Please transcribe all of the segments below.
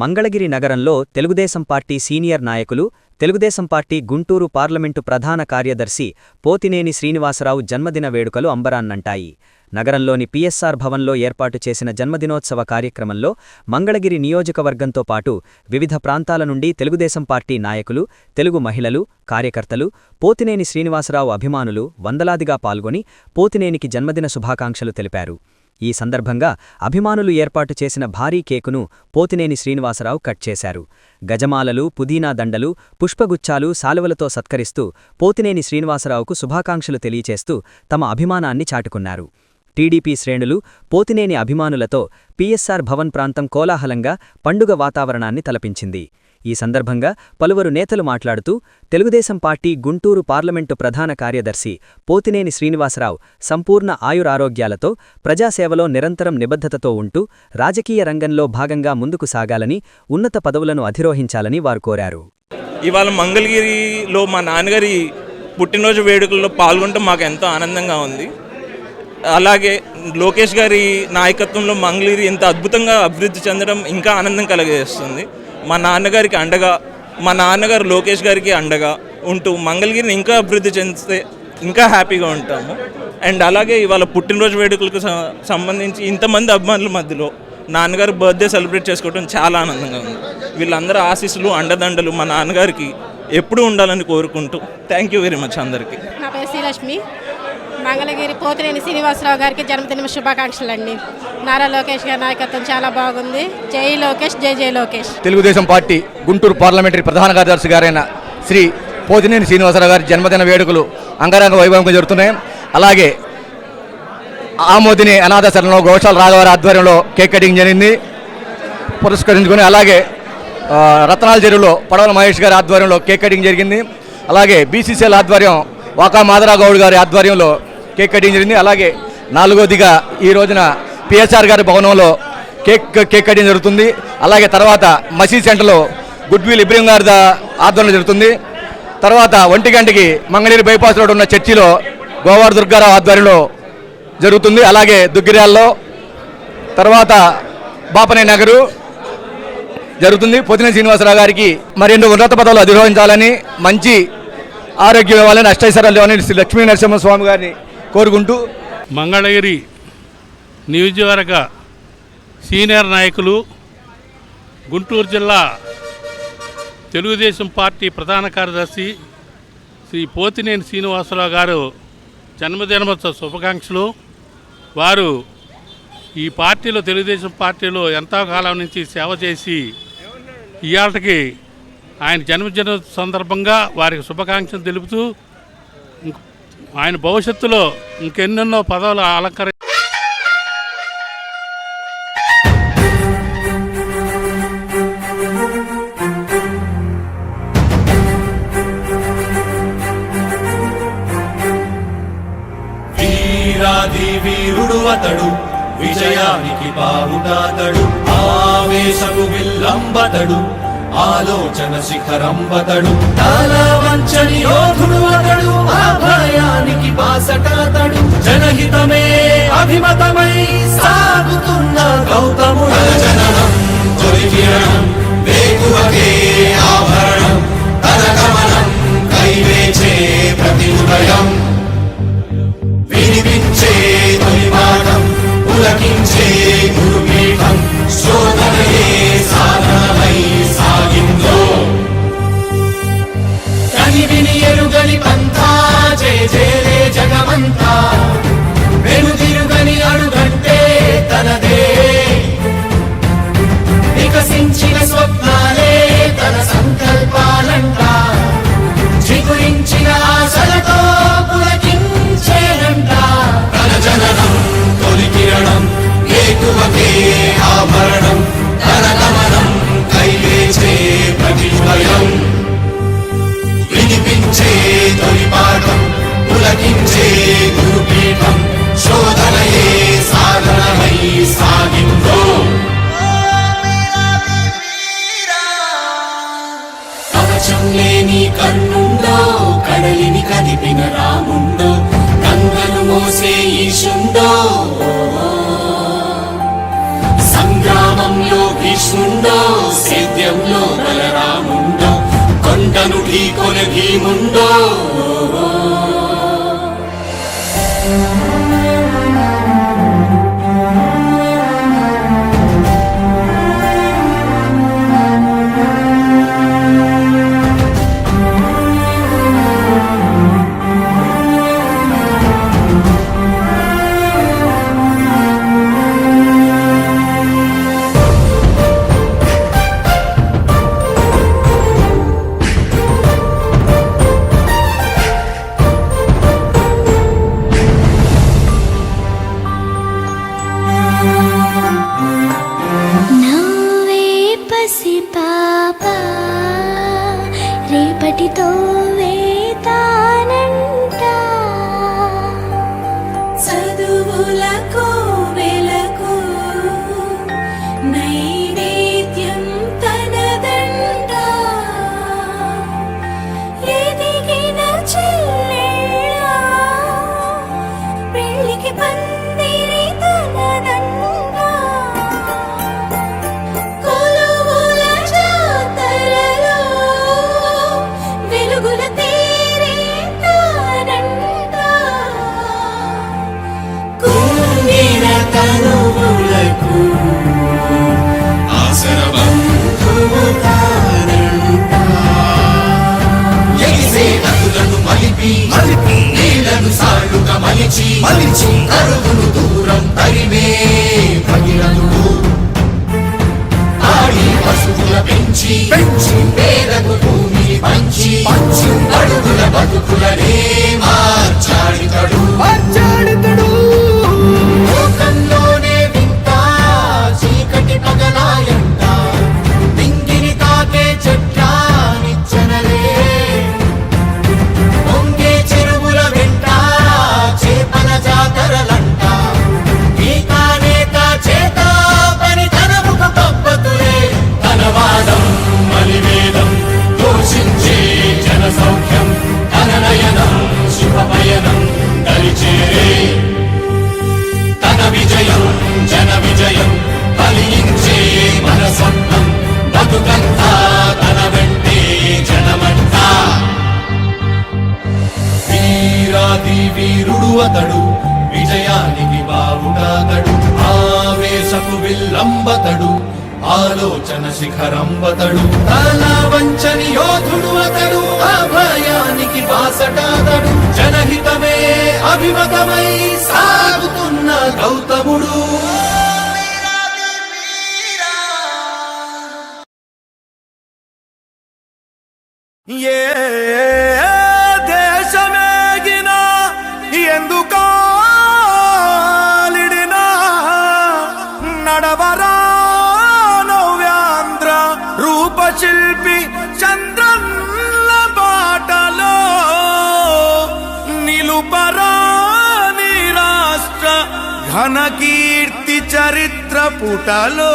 మంగళగిరి నగరంలో Telugu Desam party senior నాయకులు Telugu Desam party Guntur parliament ప్రధాన కార్యదర్శి పోతినేని శ్రీనివాసరావు జన్మదిన వేడుకలు అంబరాన్నంటాయి. నగరంలోని పిఎస్ఆర్ భవన్లో ఏర్పాటు చేసిన జన్మదినోత్సవ కార్యక్రమంలో మంగళగిరి నియోజకవర్గంతో పాటు వివిధ ప్రాంతాల నుండి తెలుగుదేశం పార్టీ నాయకులు తెలుగు మహిళలు కార్యకర్తలు పోతినేని శ్రీనివాసరావు అభిమానులు వందలాదిగా పాల్గొని పోతినేనికి జన్మదిన శుభాకాంక్షలు తెలిపారు. ఈ సందర్భంగా అభిమానులు ఏర్పాటు చేసిన భారీ కేకును పోతినేని శ్రీనివాసరావు కట్ చేశారు. గజమాలలు పుదీనా దండలు పుష్పగుచ్చాలు సాలువలతో సత్కరిస్తూ పోతినేని శ్రీనివాసరావుకు శుభాకాంక్షలు తెలియచేస్తూ తమ అభిమానాన్ని చాటుకున్నారు. టీడీపీ శ్రేణులు పోతినేని అభిమానులతో పీఎస్ఆర్ భవన్ ప్రాంతం కోలాహలంగా పండుగ వాతావరణాన్ని తలపించింది. ఈ సందర్భంగా పలువురు నేతలు మాట్లాడుతూ తెలుగుదేశం పార్టీ గుంటూరు పార్లమెంటు ప్రధాన కార్యదర్శి పోతినేని శ్రీనివాసరావు సంపూర్ణ ఆయురారోగ్యాలతో ప్రజాసేవలో నిరంతరం నిబద్ధతతో ఉంటూ రాజకీయ రంగంలో భాగంగా ముందుకు సాగాలని ఉన్నత పదవులను అధిరోహించాలని వారు కోరారు. ఇవాళ మంగళగిరిలో మా నాన్నగారి పుట్టినరోజు వేడుకల్లో పాల్గొనడం మాకు ఎంతో ఆనందంగా ఉంది. అలాగే లోకేష్ గారి నాయకత్వంలో మంగళగిరి ఇంత అద్భుతంగా అభివృద్ధి చెందడం ఇంకా ఆనందం కలగజేస్తుంది. మా నాన్నగారికి అండగా మా నాన్నగారు లోకేష్ గారికి అండగా ఉంటూ మంగళగిరిని ఇంకా అభివృద్ధి చెందితే ఇంకా హ్యాపీగా ఉంటాము. అండ్ అలాగే ఇవాళ పుట్టినరోజు వేడుకలకు సంబంధించి ఇంతమంది అభిమానుల మధ్యలో నాన్నగారు బర్త్డే సెలబ్రేట్ చేసుకోవడం చాలా ఆనందంగా ఉంది. వీళ్ళందరూ ఆశీస్సులు అండదండలు మా నాన్నగారికి ఎప్పుడూ ఉండాలని కోరుకుంటూ థ్యాంక్ యూ వెరీ మచ్ అందరికీ. నా పేరు శ్రీలక్ష్మి. మంగళగిరి పోతినేని శ్రీనివాసరావు గారికి జన్మదిన శుభాకాంక్షలు అండి నారా లోకేష్ గారి నాయకత్వం చాలా బాగుంది. జై లోకేష్ జై జై లోకేష్. తెలుగుదేశం పార్టీ గుంటూరు పార్లమెంటరీ ప్రధాన కార్యదర్శి గారైన శ్రీ పోతినేని శ్రీనివాసరావు గారి జన్మదిన వేడుకలు అంగరంగ వైభవంగా జరుగుతున్నాయి. అలాగే ఆమోదిని అనాథాశ్రమంలో గోషాల రాఘవారి ఆధ్వర్యంలో కేక్ కటింగ్ జరిగింది. పురస్కరించుకొని అలాగే రత్నాల చెరువులో పడవల మహేష్ గారి ఆధ్వర్యంలో కేక్ కటింగ్ జరిగింది. అలాగే బీసీసీఎల్ ఆధ్వర్యం వాకా మాధరా గౌడ్ గారి ఆధ్వర్యంలో కేక్ కటింగ్ జరిగింది. అలాగే నాలుగోదిగా ఈ రోజున పిఎస్ఆర్ గారి భవనంలో కేక్ కేక్ కటింగ్ జరుగుతుంది. అలాగే తర్వాత మసీద్ సెంటర్లో గుడ్ విల్ ఇబ్రహీం గారి ఆధ్వర్యంలో జరుగుతుంది. తర్వాత ఒంటి గంటకి మంగళగిరి బైపాస్ రోడ్ ఉన్న చర్చిలో గోవార్ దుర్గారావు ఆధ్వర్యంలో జరుగుతుంది. అలాగే దుగ్గిరాల్లో తర్వాత బాపనే నగరు జరుగుతుంది. పొద్దున శ్రీనివాసరావు గారికి మరెన్నో ఉన్నత పదవులు అధిరోహించాలని మంచి ఆరోగ్యం ఇవ్వాలని అష్టైశ్వర్యాలు ఇవ్వాలని శ్రీ లక్ష్మీ నరసింహస్వామి గారిని కోరుకుంటూ మంగళగిరి నియోజకవర్గ సీనియర్ నాయకులు గుంటూరు జిల్లా తెలుగుదేశం పార్టీ ప్రధాన కార్యదర్శి శ్రీ పోతినేని శ్రీనివాసరావు గారు జన్మదినోత్సవ శుభాకాంక్షలు. వారు ఈ పార్టీలో తెలుగుదేశం పార్టీలో ఎంతో కాలం నుంచి సేవ చేసి ఇవాళకి ఆయన జన్మదిన సందర్భంగా వారికి శుభాకాంక్షలు తెలుపుతూ ఆయన భవిష్యత్తులో ఇంకెన్నెన్నో పదవులు అలంకరి వీరాది వీరుడు అతడు విజయానికి బావుటాతడు ఆవేశపు విల్లంబతడు ఆలోచన శిఖరంబతడు వంచని యోధుడు అతడు. ఆ భయానికి బాసటాతడు జనహితమే అభిమతమై సాగుతున్న గౌతముడు. జననం తొలి కిరణం వేకువకే ఆభరణం. తన గమనం కైవేచే ప్రతి ఉదయం. వినిపించే తొలి పాఠం పులకించే చెప్పిన రాముండో గంగను మోసే ఈశుండో. సంగ్రామంలో భీష్ముండో సేద్యంలో బలరాముండో కొండను ఢీకొన భీముండో. Oh లంబతడు ఆలోచన శిఖరంబతడు. తానా వంచని యోధుడు అతడు అభయానికి బాసటాదడు జనహితమే అభిమతమై సాగుతున్న గౌతముడు. ఏ దేశమేగినా ఎందుకు నడవరా నవ్యాంధ్ర రూపశిల్పి చంద్రన్న బాటలో నిలుపరా నీ రాష్ట్ర ఘనకీర్తి చరిత్ర పుటలో.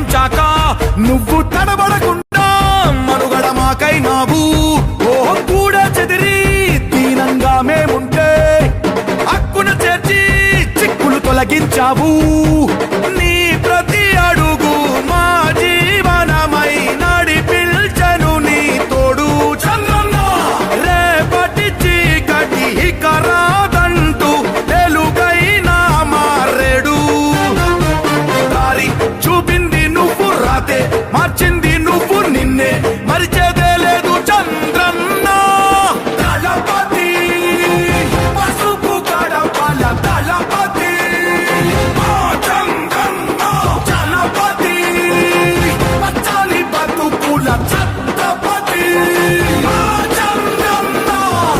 మరణించాక నువ్వు తడబడకుండా మనుగడ మాకై నావు. ఓహం కూడా చెదిరి దీనంగా మేముంటే హక్కును చేర్చి చిక్కులు తొలగించావు.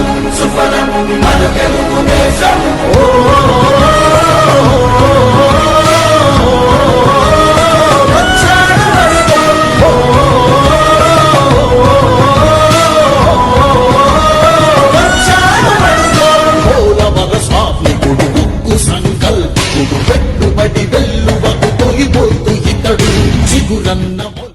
Sufana, sufanam, mano que no começo. Oh, oh, oh. oh.